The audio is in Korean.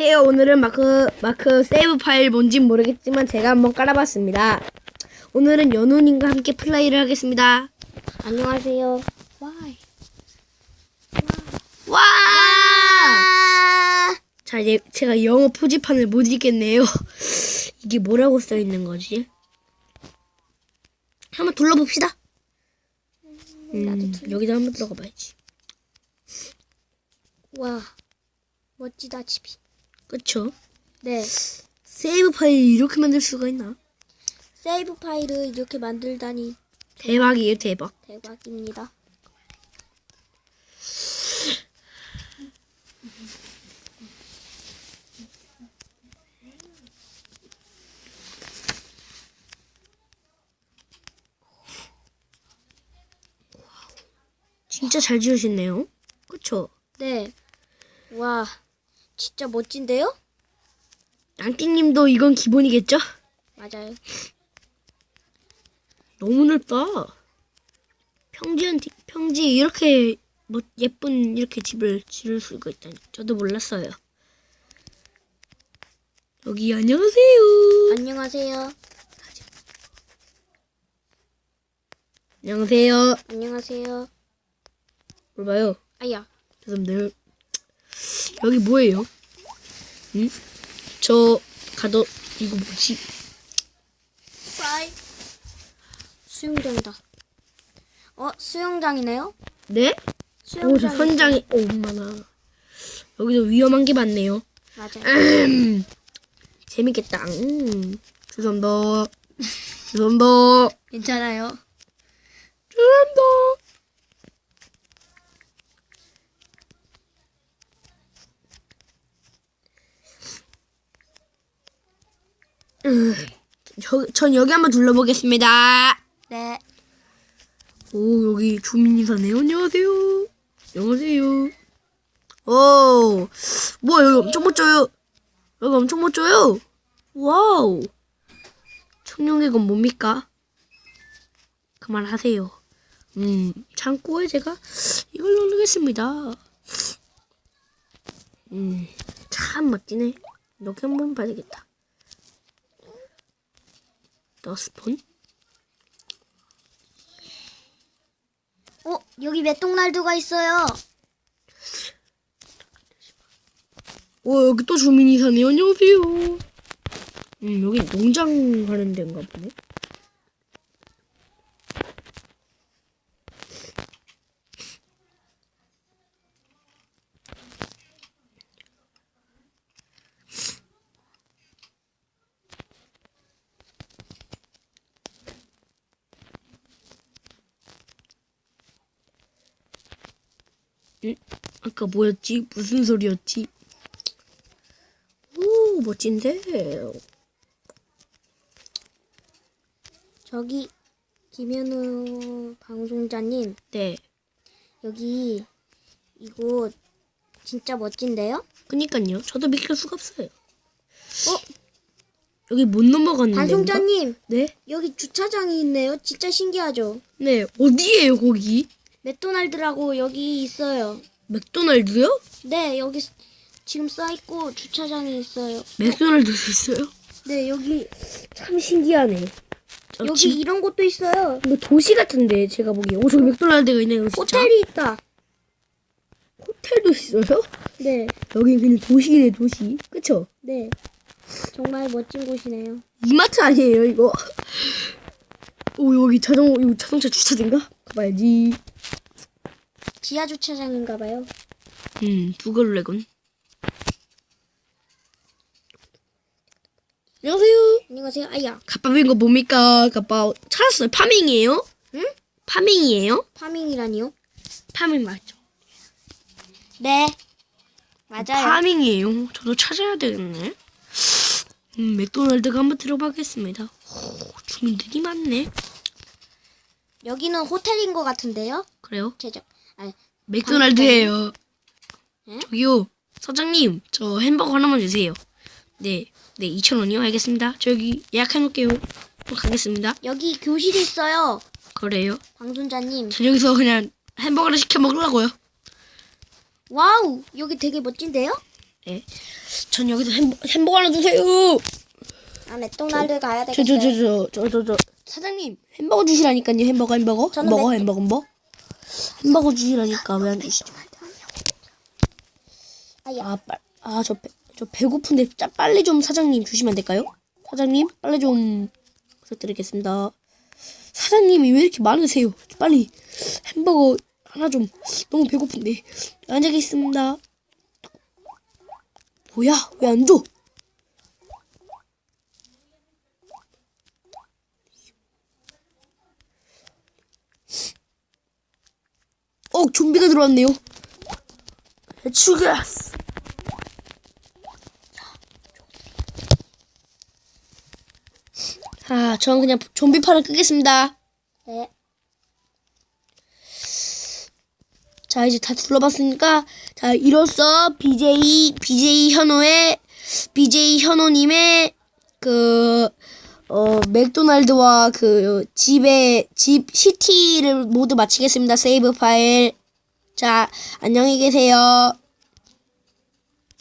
안녕하세요. 오늘은 마크 마크 세이브 파일 뭔진 모르겠지만 제가 한번 깔아봤습니다. 오늘은 연우님과 함께 플레이를 하겠습니다. 안녕하세요. 와이. 와! 자 이제 제가 영어 표지판을 못 읽겠네요. 이게 뭐라고 써 있는 거지? 한번 둘러봅시다. 음, 여기다 한번 들어가 봐야지. 와, 멋지다 집이. 그쵸? 네, 세이브 파일 이렇게 만들 수가 있나? 세이브 파일을 이렇게 만들다니 대박이에요, 대박. 대박입니다. 진짜 잘 지으셨네요. 그쵸? 네, 와, 진짜 멋진데요? 양띵님도 이건 기본이겠죠? 맞아요. 너무 넓다. 평지한 디- 평지 이렇게 뭐 예쁜 이렇게 집을 지을 수가 있다니 저도 몰랐어요. 여기 안녕하세요. 안녕하세요. 안녕하세요. 안녕하세요. 뭘 봐요? 아야, 죄송합니다. 여기 뭐예요? 응? 저 가도 이거 뭐지? 프라이. 수영장이다. 어, 수영장이네요? 네? 수영장. 선장이 오, 엄마나. 여기도 위험한 게 많네요. 맞아요. 음, 재밌겠다. 음, 죄송합니다. 죄송합니다. 괜찮아요. 죄송합 저, 전 여기 한번 둘러보겠습니다. 네, 오, 여기 주민이 사네요. 안녕하세요. 안녕하세요. 오, 뭐야, 여기 엄청 멋져요. 여기 엄청 멋져요. 와우. 청룡객은 뭡니까? 그만하세요. 음, 창고에 제가 이걸 넣겠습니다. 음, 참 멋지네. 이렇게 한번 봐야겠다. 더스폰? 어, 여기 맥도날드가 있어요. 오, 여기 또 주민이 사네요. 안녕하세요. 음, 여기 농장 하는 데인가 보네. 음, 아까 뭐였지? 무슨 소리였지? 오, 멋진데. 저기 김현우 방송자님 네. 여기 이곳 진짜 멋진데요? 그니까요. 저도 믿을 수가 없어요. 어? 여기 못 넘어갔는데. 방송자님 네? 여기 주차장이 있네요. 진짜 신기하죠? 네. 어디예요, 거기? 맥도날드라고 여기 있어요. 맥도날드요? 네 여기 스- 지금 써 있고 주차장이 있어요. 맥도날드 있어요? 네 여기 참 신기하네. 저 여기 집, 이런 곳도 있어요. 이거 도시 같은데, 제가 보기에. 오, 저기 맥도날드가 있네요, 진짜. 호텔이 있다. 호텔도 있어요? 네 여기 그냥 도시네, 도시. 그쵸? 네. 정말 멋진 곳이네요. 이마트 아니에요, 이거? 오, 여기 자동, 이거 자동차 주차인가? 가봐야지. 지하 주차장인가 봐요. 음, 부글레군. 안녕하세요. 안녕하세요. 아야 갑밥인 거 뭡니까? 갑밥 찾았어요. 파밍이에요? 응? 파밍이에요? 파밍이라니요? 파밍 맞죠? 네 맞아요. 파밍이에요. 저도 찾아야 되겠네. 음, 맥도날드가 한번 들어가겠습니다. 오, 주민들이 많네. 여기는 호텔인 것 같은데요? 그래요? 제작. 아, 맥도날드예요. 응? 저기요, 사장님, 저 햄버거 하나만 주세요. 네, 네, 2,000원이요. 알겠습니다. 저 여기 예약해 놓을게요. 또 가겠습니다. 여기 교실이 있어요. 그래요? 방송자님. 전 여기서 그냥 햄버거를 시켜 먹으려고요. 와우 여기 되게 멋진데요? 네. 전 여기서 햄버, 햄버거 하나 주세요. 아 맥도날드 가야 저, 되겠어요. 저, 저, 저, 저, 저, 저. 사장님, 햄버거 주시라니까요. 햄버거, 햄버거. 저는 햄버거, 맥- 햄버거, 햄버거. 햄버거 주시라니까 왜 안 주시죠? 아야. 아, 빨, 아, 저, 배고픈데 짜, 빨리 좀 사장님 주시면 안 될까요? 사장님, 빨리 좀 부탁드리겠습니다. 사장님이 왜 이렇게 많으세요? 빨리 햄버거 하나 좀 너무 배고픈데 앉아 계겠습니다. 뭐야? 왜 안 줘? 어, 좀비가 들어왔네요. 죽였어. 아, 전 그냥 좀비판을 끄겠습니다. 네. 자, 이제 다 둘러봤으니까, 자, 이로써 BJ, BJ 현호의, BJ 현호님의, 그, 어, 맥도날드와 그, 집의, 집, 시티를 모두 마치겠습니다. 세이브 파일. 자, 안녕히 계세요.